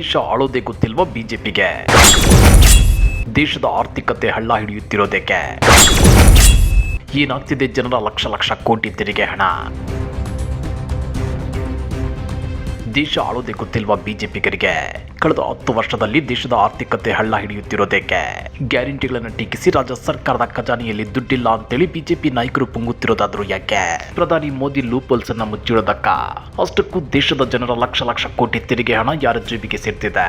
ದೇಶ ಆಳೋದೇ ಗೊತ್ತಿಲ್ವಾ ಬಿಜೆಪಿಗೆ? ದೇಶದ ಆರ್ಥಿಕತೆ ಹಳ್ಳ ಹಿಡಿಯುತ್ತಿರೋದಕ್ಕೆ? ಏನಾಗ್ತಿದೆ ಜನರ ಲಕ್ಷ ಲಕ್ಷ ಕೋಟಿ ತೆರಿಗೆ ಹಣ? ದೇಶ ಆಳೋದೇ ಗೊತ್ತಿಲ್ವಾ ಬಿಜೆಪಿಗರಿಗೆ? ಕಳೆದ ಹತ್ತು ವರ್ಷದಲ್ಲಿ ದೇಶದ ಆರ್ಥಿಕತೆ ಹಳ್ಳ ಹಿಡಿಯುತ್ತಿರೋದಕ್ಕೆ ಗ್ಯಾರಂಟಿಗಳನ್ನು ಟೀಕಿಸಿ ರಾಜ್ಯ ಸರ್ಕಾರದ ಖಜಾನೆಯಲ್ಲಿ ದುಡ್ಡಿಲ್ಲ ಅಂತೇಳಿ ಬಿಜೆಪಿ ನಾಯಕರು ಪುಂಗುತ್ತಿರೋದಾದ್ರೂ ಯಾಕೆ? ಪ್ರಧಾನಿ ಮೋದಿ ಲೂಪೋಲ್ಸ್ ಅನ್ನ ಮುಚ್ಚಿಡೋದಕ್ಕ? ಅಷ್ಟಕ್ಕೂ ದೇಶದ ಜನರ ಲಕ್ಷ ಲಕ್ಷ ಕೋಟಿ ತೆರಿಗೆ ಹಣ ಯಾರ ಜೇಬಿಗೆ ಸೇರ್ತಿದೆ?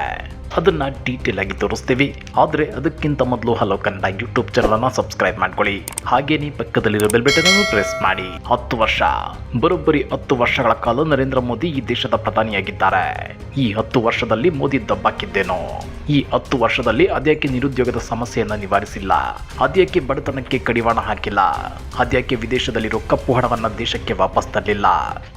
ಅದನ್ನ ಡೀಟೇಲ್ ಆಗಿ ತೋರಿಸ್ತೀವಿ. ಆದ್ರೆ ಅದಕ್ಕಿಂತ ಮೊದಲು ಹಲೋ ಕನ್ನಡ ಯೂಟ್ಯೂಬ್ ಚಾನಲ್ ಅನ್ನ ಸಬ್ಸ್ಕ್ರೈಬ್ ಮಾಡ್ಕೊಳ್ಳಿ. ಹಾಗೇನೇ ಪಕ್ಕದಲ್ಲಿರೋ ಬೆಲ್ ಬಟನ್ ಅನ್ನು ಪ್ರೆಸ್ ಮಾಡಿ. ಹತ್ತು ವರ್ಷ. ಬರೋಬ್ಬರಿ ಹತ್ತು ವರ್ಷಗಳ ಕಾಲ ನರೇಂದ್ರ ಮೋದಿ ಈ ದೇಶದ ಪ್ರಧಾನಿಯಾಗಿದ್ದಾರೆ. ಈ ಹತ್ತು ವರ್ಷದಲ್ಲಿ ಮೋದಿ ದಬ್ಬಾಕಿದ್ದೇನೋ ಈ ಹತ್ತು ವರ್ಷದಲ್ಲಿ ಅದ್ಯಾಕೆ ನಿರುದ್ಯೋಗದ ಸಮಸ್ಯೆಯನ್ನು ನಿವಾರಿಸಿಲ್ಲ? ಅದ್ಯಾಕೆ ಬಡತನಕ್ಕೆ ಕಡಿವಾಣ ಹಾಕಿಲ್ಲ? ಅದ್ಯಾಕೆ ವಿದೇಶದಲ್ಲಿರೋ ಕಪ್ಪು ಹಣವನ್ನ ದೇಶಕ್ಕೆ ವಾಪಸ್ ತರಲಿಲ್ಲ?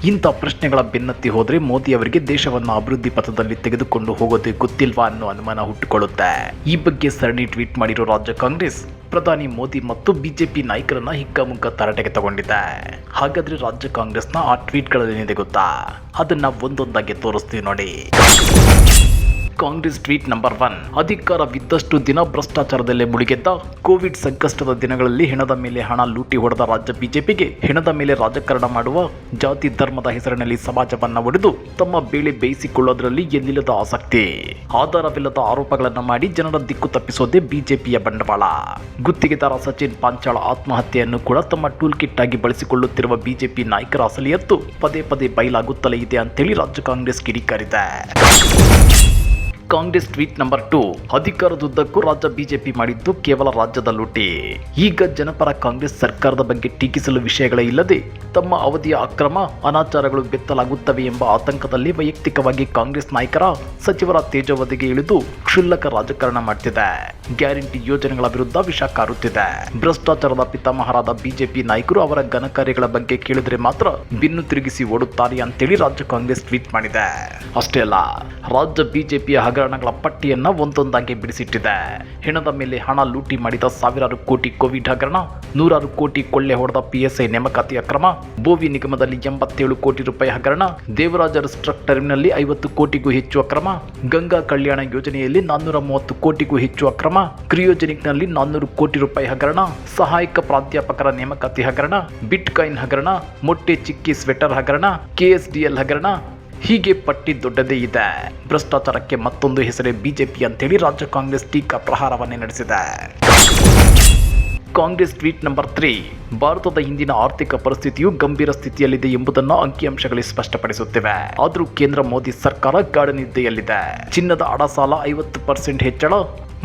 ಇಂಥ ಪ್ರಶ್ನೆಗಳ ಬೆನ್ನತ್ತಿ ಹೋದ್ರೆ ಮೋದಿ ಅವರಿಗೆ ದೇಶವನ್ನ ಅಭಿವೃದ್ಧಿ ಪಥದಲ್ಲಿ ತೆಗೆದುಕೊಂಡು ಹೋಗೋದೇ ಗೊತ್ತಿಲ್ವಾ ಅನ್ನೋ ಅನುಮಾನ ಹುಟ್ಟುಕೊಳ್ಳುತ್ತೆ. ಈ ಬಗ್ಗೆ ಸರಣಿ ಟ್ವೀಟ್ ಮಾಡಿರೋ ರಾಜ್ಯ ಕಾಂಗ್ರೆಸ್, ಪ್ರಧಾನಿ ಮೋದಿ ಮತ್ತು ಬಿಜೆಪಿ ನಾಯಕರನ್ನ ಹಿಕ್ಕಮುಕ್ಕ ತರಾಟೆಗೆ ತಗೊಂಡಿದೆ. ಹಾಗಾದ್ರೆ ರಾಜ್ಯ ಕಾಂಗ್ರೆಸ್ನ ಆ ಟ್ವೀಟ್ಗಳೇನಿದೆ ಗೊತ್ತಾ? ಅದನ್ನ ಒಂದೊಂದಾಗಿ ತೋರಿಸ್ತೀವಿ ನೋಡಿ. Congress tweet number one. ಅಧಿಕಾರವಿದ್ದಷ್ಟು ದಿನ ಭ್ರಷ್ಟಾಚಾರದಲ್ಲೇ ಮುಳುಗೆದ್ದ ಕೋವಿಡ್ ಸಂಕಷ್ಟದ ದಿನಗಳಲ್ಲಿ ಹೆಣದ ಮೇಲೆ ಹಣ ಲೂಟಿ ಹೊಡೆದ ರಾಜ್ಯ ಬಿಜೆಪಿಗೆ ಹೆಣದ ಮೇಲೆ ರಾಜಕಾರಣ ಮಾಡುವ ಜಾತಿ ಧರ್ಮದ ಹೆಸರಿನಲ್ಲಿ ಸಮಾಜವನ್ನು ಒಡೆದು ತಮ್ಮ ಬೇಳೆ ಬೇಯಿಸಿಕೊಳ್ಳೋದ್ರಲ್ಲಿ ಎಲ್ಲಿಲ್ಲದ ಆಸಕ್ತಿ. ಆಧಾರವಿಲ್ಲದ ಆರೋಪಗಳನ್ನು ಮಾಡಿ ಜನರ ದಿಕ್ಕು ತಪ್ಪಿಸೋದೇ ಬಿಜೆಪಿಯ ಬಂಡವಾಳ. ಗುತ್ತಿಗೆದಾರ ಸಚಿನ್ ಪಾಂಚಾಳ ಆತ್ಮಹತ್ಯೆಯನ್ನು ಕೂಡ ತಮ್ಮ ಟೂಲ್ ಕಿಟ್ ಆಗಿ ಬಳಸಿಕೊಳ್ಳುತ್ತಿರುವ ಬಿಜೆಪಿ ನಾಯಕರ ಅಸಲಿಯತ್ತು ಪದೇ ಪದೇ ಬಯಲಾಗುತ್ತಲೇ ಇದೆ ಅಂತೇಳಿ ರಾಜ್ಯ ಕಾಂಗ್ರೆಸ್ ಕಿಡಿಕಾರಿದೆ. ಕಾಂಗ್ರೆಸ್ ಟ್ವೀಟ್ ನಂಬರ್ ಟು, ಅಧಿಕಾರದುದ್ದಕ್ಕೂ ರಾಜ್ಯ ಬಿಜೆಪಿ ಮಾಡಿದ್ದು ಕೇವಲ ರಾಜ್ಯದ ಲೂಟಿ. ಈಗ ಜನಪರ ಕಾಂಗ್ರೆಸ್ ಸರ್ಕಾರದ ಬಗ್ಗೆ ಟೀಕಿಸಲು ವಿಷಯಗಳೇ ಇಲ್ಲದೆ, ತಮ್ಮ ಅವಧಿಯ ಅಕ್ರಮ ಅನಾಚಾರಗಳು ಬೆತ್ತಲಾಗುತ್ತವೆ ಎಂಬ ಆತಂಕದಲ್ಲಿ ವೈಯಕ್ತಿಕವಾಗಿ ಕಾಂಗ್ರೆಸ್ ನಾಯಕರ ಸಚಿವರ ತೇಜವದಿಗೆ ಇಳಿದು ಕ್ಷುಲ್ಲಕ ರಾಜಕಾರಣ ಮಾಡುತ್ತಿದೆ ಗ್ಯಾರಂಟಿ ಯೋಜನೆಗಳ ವಿರುದ್ಧ ವಿಷ ಕಾರುತ್ತಿದೆ. ಭ್ರಷ್ಟಾಚಾರದ ಪಿತಾಮಹರಾದ ಬಿಜೆಪಿ ನಾಯಕರು ಅವರ ಘನಕಾರ್ಯಗಳ ಬಗ್ಗೆ ಕೇಳಿದ್ರೆ ಮಾತ್ರ ಬಿನ್ನು ತಿರುಗಿಸಿ ಓಡುತ್ತಾರೆ ಅಂತೇಳಿ ರಾಜ್ಯ ಕಾಂಗ್ರೆಸ್ ಟ್ವೀಟ್ ಮಾಡಿದೆ. ಅಷ್ಟೇ ಅಲ್ಲ, ರಾಜ್ಯ ಬಿಜೆಪಿಯ ಹಗರಣಗಳ ಪಟ್ಟಿಯನ್ನ ಒಂದೊಂದಾಗಿ ಬಿಡಿಸಿಟ್ಟಿದೆ. ಹೆಣದ ಮೇಲೆ ಹಣ ಲೂಟಿ ಮಾಡಿದ ಸಾವಿರಾರು ಕೋಟಿ ಕೋವಿಡ್ ಹಗರಣ, ನೂರಾರು ಕೋಟಿ ಕೊಳ್ಳೆ ಹೊಡೆದ ಪಿಎಸ್ಐ ನೇಮಕಾತಿ ಅಕ್ರಮ ಬೋವಿ ನಿಗಮದಲ್ಲಿ ಎಂಬತ್ತೇಳು ಕೋಟಿ ರೂಪಾಯಿ ಹಗರಣ ದೇವರಾಜ ರಿಸ್ಟ್ರಕ್ ಟರ್ಮಿನಲ್ಲಿ ಐವತ್ತು ಕೋಟಿಗೂ ಹೆಚ್ಚು ಅಕ್ರಮ ಗಂಗಾ ಕಲ್ಯಾಣ ಯೋಜನೆಯಲ್ಲಿ ನಾನ್ನೂರ ಮೂವತ್ತು ಕೋಟಿಗೂ ಹೆಚ್ಚು ಅಕ್ರಮ ಕ್ರಿಯೋಜೆನಿಕ್ನಲ್ಲಿ ನಾನ್ನೂರು ಕೋಟಿ ರೂಪಾಯಿ ಹಗರಣ, ಸಹಾಯಕ ಪ್ರಾಧ್ಯಾಪಕರ ನೇಮಕಾತಿ ಹಗರಣ ಬಿಟ್ ಕಾಯಿನ್ ಹಗರಣ, ಮೊಟ್ಟೆ ಚಿಕ್ಕಿ ಸ್ವೆಟರ್ ಹಗರಣ ಕೆಎಸ್ಡಿಎಲ್ ಹಗರಣ ಹೀಗೆ ಪಟ್ಟಿ ದೊಡ್ಡದೇ ಇದೆ. ಭ್ರಷ್ಟಾಚಾರಕ್ಕೆ ಮತ್ತೊಂದು ಹೆಸರೇ ಬಿಜೆಪಿ ಅಂತೇಳಿ ರಾಜ್ಯ ಕಾಂಗ್ರೆಸ್ ಟೀಕಾ ಪ್ರಹಾರವನ್ನೇ ನಡೆಸಿದೆ. ಕಾಂಗ್ರೆಸ್ ಟ್ವೀಟ್ ನಂಬರ್ ತ್ರೀ, ಭಾರತದ ಹಿಂದಿನ ಆರ್ಥಿಕ ಪರಿಸ್ಥಿತಿಯು ಗಂಭೀರ ಸ್ಥಿತಿಯಲ್ಲಿದೆ ಎಂಬುದನ್ನು ಅಂಕಿಅಂಶಗಳು ಸ್ಪಷ್ಟಪಡಿಸುತ್ತಿವೆ. ಆದರೂ ಕೇಂದ್ರ ಮೋದಿ ಸರ್ಕಾರ ಗಾಢನಿದ್ದೆಯಲ್ಲಿದೆ ಚಿನ್ನದ ಅಡಸಾಲ ಐವತ್ತು ಪರ್ಸೆಂಟ್ ಹೆಚ್ಚಳ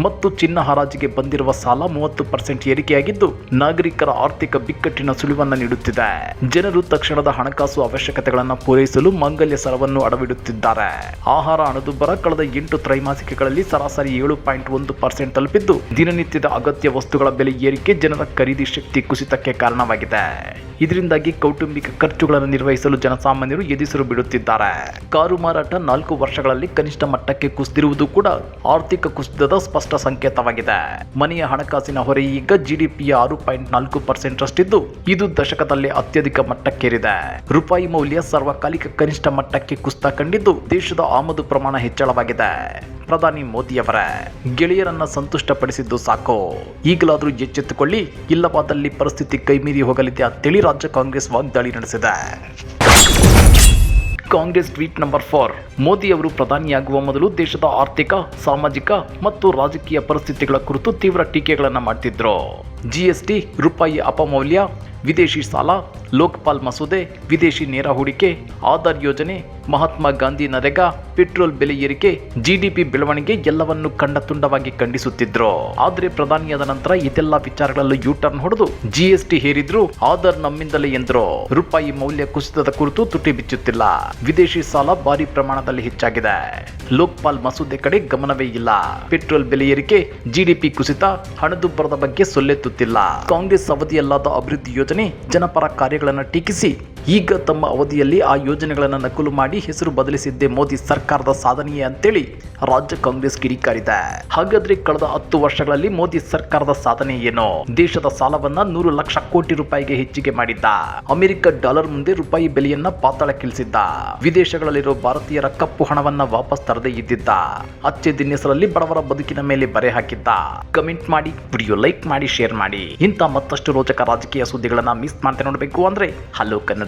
ಮತ್ತು ಚಿನ್ನ ಹರಾಜಿಗೆ ಬಂದಿರುವ ಸಾಲ ಮೂವತ್ತು ಪರ್ಸೆಂಟ್ ಏರಿಕೆಯಾಗಿದ್ದು, ನಾಗರಿಕರ ಆರ್ಥಿಕ ಬಿಕ್ಕಟ್ಟಿನ ಸುಳಿವನ್ನ ನೀಡುತ್ತಿದೆ. ಜನರು ತಕ್ಷಣದ ಹಣಕಾಸು ಅವಶ್ಯಕತೆಗಳನ್ನು ಪೂರೈಸಲು ಮಾಂಗಲ್ಯ ಸರವನ್ನು ಅಡವಿಡುತ್ತಿದ್ದಾರೆ. ಆಹಾರ ಹಣದುಬ್ಬರ ಕಳೆದ ಎಂಟು ತ್ರೈಮಾಸಿಕಗಳಲ್ಲಿ ಸರಾಸರಿ ಏಳು ಪಾಯಿಂಟ್ ಒಂದು ಪರ್ಸೆಂಟ್ ತಲುಪಿದ್ದು, ದಿನನಿತ್ಯದ ಅಗತ್ಯ ವಸ್ತುಗಳ ಬೆಲೆ ಏರಿಕೆ ಜನರ ಖರೀದಿ ಶಕ್ತಿ ಕುಸಿತಕ್ಕೆ ಕಾರಣವಾಗಿದೆ. ಇದರಿಂದಾಗಿ ಕೌಟುಂಬಿಕ ಖರ್ಚುಗಳನ್ನು ನಿರ್ವಹಿಸಲು ಜನಸಾಮಾನ್ಯರು ಎದುರು ಬಿಡುತ್ತಿದ್ದಾರೆ. ಕಾರು ಮಾರಾಟ ನಾಲ್ಕು ವರ್ಷಗಳಲ್ಲಿ ಕನಿಷ್ಠ ಮಟ್ಟಕ್ಕೆ ಕುಸಿದಿರುವುದು ಕೂಡ ಆರ್ಥಿಕ ಕುಸಿತದ ಸ್ಪಷ್ಟ ಸಂಕೇತವಾಗಿದೆ ಮನೆಯ ಹಣಕಾಸಿನ ಹೊರೆ ಈಗ ಜಿಡಿಪಿಯ ಆರು ಪಾಯಿಂಟ್ ನಾಲ್ಕು ಪರ್ಸೆಂಟ್ ರಷ್ಟಿದ್ದು ಇದು ದಶಕದಲ್ಲೇ ಅತ್ಯಧಿಕ ಮಟ್ಟಕ್ಕೇರಿದೆ. ರೂಪಾಯಿ ಮೌಲ್ಯ ಸರ್ವಕಾಲಿಕ ಕನಿಷ್ಠ ಮಟ್ಟಕ್ಕೆ ಕುಸಿತ ಕಂಡಿದ್ದು ದೇಶದ ಆಮದು ಪ್ರಮಾಣ ಹೆಚ್ಚಳವಾಗಿದೆ. ಪ್ರಧಾನಿ ಮೋದಿಯವರ, ಗೆಳೆಯರನ್ನ ಸಂತುಷ್ಟಪಡಿಸಿದ್ದು ಸಾಕು. ಈಗಲಾದರೂ ಎಚ್ಚೆತ್ತುಕೊಳ್ಳಿ, ಇಲ್ಲವಾದಲ್ಲಿ ಪರಿಸ್ಥಿತಿ ಕೈಮೀರಿ ಹೋಗಲಿದೆ ಅಂತೇಳಿ ರಾಜ್ಯ ಕಾಂಗ್ರೆಸ್ ವಾಗ್ದಾಳಿ ನಡೆಸಿದೆ. Congress tweet number four. Modi ಅವರು ಪ್ರಧಾನಿಯಾಗುವ ಮೊದಲು ದೇಶದ ಆರ್ಥಿಕ, ಸಾಮಾಜಿಕ ಮತ್ತು ರಾಜಕೀಯ ಪರಿಸ್ಥಿತಿಗಳ ಕುರಿತು ತೀವ್ರ ಟೀಕೆಗಳನ್ನು ಮಾಡ್ತಿದ್ರು. ಜಿಎಸ್ಟಿ ರೂಪಾಯಿ ಅಪಮೌಲ್ಯ, ವಿದೇಶಿ ಸಾಲ, ಲೋಕಪಾಲ್ ಮಸೂದೆ, ವಿದೇಶಿ ನೇರ ಹೂಡಿಕೆ, ಆಧಾರ್ ಯೋಜನೆ, ಮಹಾತ್ಮ ಗಾಂಧಿ ನರೇಗಾ, ಪೆಟ್ರೋಲ್ ಬೆಲೆ ಏರಿಕೆ, ಜಿಡಿಪಿ ಬೆಳವಣಿಗೆ ಎಲ್ಲವನ್ನು ಕಂಡ ತುಂಡವಾಗಿ ಖಂಡಿಸುತ್ತಿದ್ರು. ಆದ್ರೆ ಪ್ರಧಾನಿಯಾದ ನಂತರ ಇದೆಲ್ಲ ವಿಚಾರಗಳಲ್ಲೂ ಯೂ ಟರ್ನ್ ಹೊಡೆದು ಜಿಎಸ್ಟಿ ಹೇರಿದ್ರು ಆಧಾರ್ ನಮ್ಮಿಂದಲೇ ಎಂದ್ರು. ರೂಪಾಯಿ ಮೌಲ್ಯ ಕುಸಿತದ ಕುರಿತು ತುಟಿ ಬಿಚ್ಚುತ್ತಿಲ್ಲ. ವಿದೇಶಿ ಸಾಲ ಭಾರಿ ಪ್ರಮಾಣದಲ್ಲಿ ಹೆಚ್ಚಾಗಿದೆ. ಲೋಕಪಾಲ್ ಮಸೂದೆ ಕಡೆ ಗಮನವೇ ಇಲ್ಲ. ಪೆಟ್ರೋಲ್ ಬೆಲೆ ಏರಿಕೆ, ಜಿಡಿಪಿ ಕುಸಿತ, ಹಣದುಬ್ಬರದ ಬಗ್ಗೆ ಸೊಲ್ಲೆತ್ತುತ್ತಿಲ್ಲ ಕಾಂಗ್ರೆಸ್ ಅವಧಿಯಲ್ಲಾದ ಅಭಿವೃದ್ಧಿ ಯೋಜನೆ ಜನಪರ ಕಾರ್ಯಗಳನ್ನು ಟೀಕಿಸಿ ಈಗ ತಮ್ಮ ಅವಧಿಯಲ್ಲಿ ಆ ಯೋಜನೆಗಳನ್ನು ನಕಲು ಮಾಡಿ ಹೆಸರು ಬದಲಿಸಿದ್ದೇ ಮೋದಿ ಸರ್ಕಾರದ ಸಾಧನೆಯೇ ಅಂತೇಳಿ ರಾಜ್ಯ ಕಾಂಗ್ರೆಸ್ ಕಿಡಿಕಾರಿದೆ. ಹಾಗಾದ್ರೆ ಕಳೆದ ಹತ್ತು ವರ್ಷಗಳಲ್ಲಿ ಮೋದಿ ಸರ್ಕಾರದ ಸಾಧನೆ ಏನು? ದೇಶದ ಸಾಲವನ್ನ ನೂರು ಲಕ್ಷ ಕೋಟಿ ರೂಪಾಯಿಗೆ ಹೆಚ್ಚಿಗೆ ಮಾಡಿದ್ದ. ಅಮೆರಿಕ ಡಾಲರ್ ಮುಂದೆ ರೂಪಾಯಿ ಬೆಲೆಯನ್ನ ಪಾತಾಳಕ್ಕಿಳಿಸಿದ್ದ. ವಿದೇಶಗಳಲ್ಲಿರೋ ಭಾರತೀಯರ ಕಪ್ಪು ಹಣವನ್ನ ವಾಪಸ್ ತರದೇ ಇದ್ದಿದ್ದ. ಅಚ್ಚೆ ದಿನ್ನೆಸರಲ್ಲಿ ಬಡವರ ಬದುಕಿನ ಮೇಲೆ ಬರೆ ಹಾಕಿದ್ದ. ಕಮೆಂಟ್ ಮಾಡಿ, ವಿಡಿಯೋ ಲೈಕ್ ಮಾಡಿ, ಶೇರ್ ಮಾಡಿ. ಇಂಥ ಮತ್ತಷ್ಟು ರೋಚಕ ರಾಜಕೀಯ ಸುದ್ದಿಗಳನ್ನ ಮಿಸ್ ಮಾಡ್ತಾ ನೋಡಬೇಕು ಅಂದ್ರೆ ಹಲೋ ಕನ್ನಡ